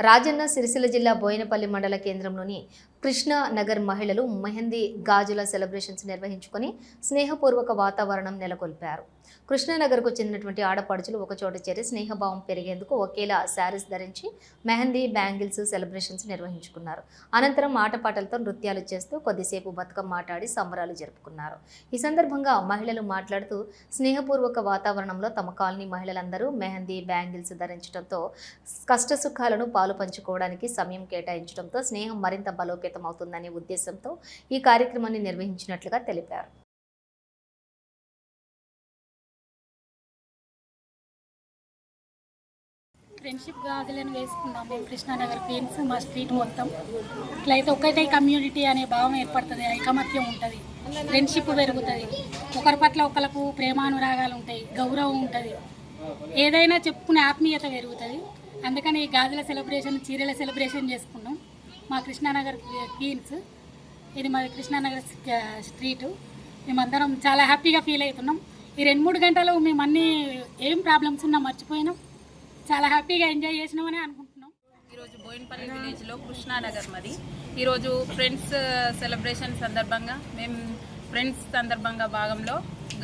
రాజన్న సిరిసిల్ల జిల్లా బోయినపల్లి మండల కేంద్రంలోని కృష్ణా నగర్ మహిళలు మెహందీ గాజుల సెలబ్రేషన్స్ నిర్వహించుకొని స్నేహపూర్వక వాతావరణం నెలకొల్పారు. కృష్ణానగర్కు చెందినటువంటి ఆడపడుచులు ఒకచోట చేరి స్నేహభావం పెరిగేందుకు ఒకేలా శారీస్ ధరించి మెహందీ బ్యాంగిల్స్ సెలబ్రేషన్స్ నిర్వహించుకున్నారు. అనంతరం ఆటపాటలతో నృత్యాలు చేస్తూ కొద్దిసేపు బతుకమ్మ ఆటాడి సంబరాలు జరుపుకున్నారు. ఈ సందర్భంగా మహిళలు మాట్లాడుతూ స్నేహపూర్వక వాతావరణంలో తమ కాలనీ మహిళలందరూ మెహందీ బ్యాంగిల్స్ ధరించడంతో కష్టసుఖాలను పాలు పంచుకోవడానికి సమయం కేటాయించడంతో స్నేహం మరింత బలోపేతం అవుతుందనే ఉద్దేశంతో ఈ కార్యక్రమాన్ని నిర్వహించినట్లుగా తెలిపారు. ఫ్రెండ్షిప్ గాజులను వేసుకున్నాం మేము కృష్ణానగర్ ఫ్రెండ్స్ మా స్ట్రీట్ మొత్తం. ఇట్లయితే ఒకటే కమ్యూనిటీ అనే భావం ఏర్పడుతుంది. ఐకమత్యం ఉంటుంది. ఫ్రెండ్షిప్ పెరుగుతుంది. ఒకరి పట్ల ఒకరికి ప్రేమానురాగాలు ఉంటాయి. గౌరవం ఉంటుంది. ఏదైనా చెప్పుకునే ఆత్మీయత పెరుగుతుంది. అందుకని ఈ గాజుల సెలబ్రేషన్ చీరల సెలబ్రేషన్ చేసుకున్నాం. మా కృష్ణానగర్ క్వీన్స్ ఇది మా కృష్ణానగర్ స్ట్రీటు మేమందరం చాలా హ్యాపీగా ఫీల్ అవుతున్నాం. ఈ రెండు మూడు గంటలు మేము అన్నీ ఏం ప్రాబ్లమ్స్ ఉన్నా మర్చిపోయినాం. చాలా హ్యాపీగా ఎంజాయ్ చేసినామని అనుకుంటున్నాం. ఈరోజు బోయిన్పల్లి విలేజ్లో కృష్ణానగర్ మరి ఈరోజు ఫ్రెండ్స్ సెలబ్రేషన్ సందర్భంగా మేము ఫ్రెండ్స్ సందర్భంగా భాగంలో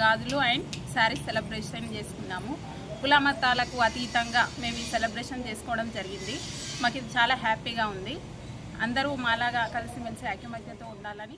గాజులు అండ్ శారీస్ సెలబ్రేషన్ చేసుకున్నాము. కులమతాలకు అతీతంగా మేము ఈ సెలబ్రేషన్ చేసుకోవడం జరిగింది. మాకు ఇది చాలా హ్యాపీగా ఉంది. అందరూ మాలాగా కలిసిమెలిసి ఐకమత్యతో ఉండాలని